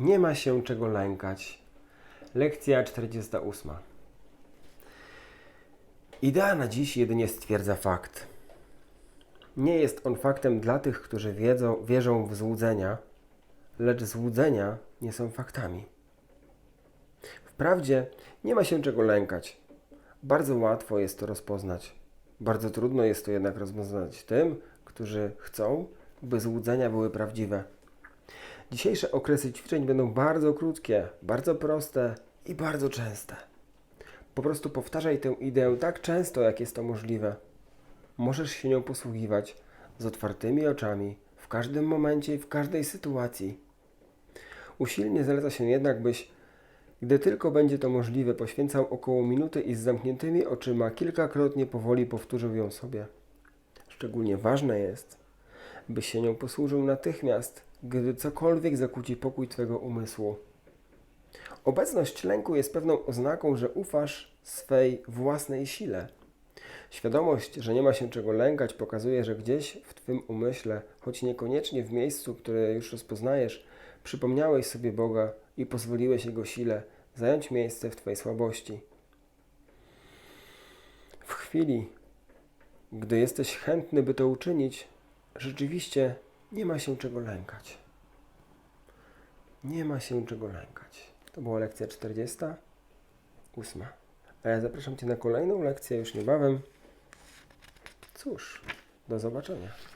Nie ma się czego lękać. Lekcja 48. Idea na dziś jedynie stwierdza fakt. Nie jest on faktem dla tych, którzy wiedzą, wierzą w złudzenia, lecz złudzenia nie są faktami. Wprawdzie nie ma się czego lękać. Bardzo łatwo jest to rozpoznać. Bardzo trudno jest to jednak rozpoznać tym, którzy chcą, by złudzenia były prawdziwe. Dzisiejsze okresy ćwiczeń będą bardzo krótkie, bardzo proste i bardzo częste. Po prostu powtarzaj tę ideę tak często, jak jest to możliwe. Możesz się nią posługiwać z otwartymi oczami w każdym momencie i w każdej sytuacji. Usilnie zaleca się jednak, byś, gdy tylko będzie to możliwe, poświęcał około minuty i z zamkniętymi oczyma kilkakrotnie powoli powtórzył ją sobie. Szczególnie ważne jest, byś się nią posłużył natychmiast, gdy cokolwiek zakłóci pokój Twego umysłu. Obecność lęku jest pewną oznaką, że ufasz swej własnej sile. Świadomość, że nie ma się czego lękać, pokazuje, że gdzieś w Twym umyśle, choć niekoniecznie w miejscu, które już rozpoznajesz, przypomniałeś sobie Boga i pozwoliłeś Jego sile zająć miejsce w Twojej słabości. W chwili, gdy jesteś chętny, by to uczynić, rzeczywiście nie ma się czego lękać. Nie ma się czego lękać. To była lekcja 48. A ja zapraszam Cię na kolejną lekcję już niebawem. Cóż, do zobaczenia.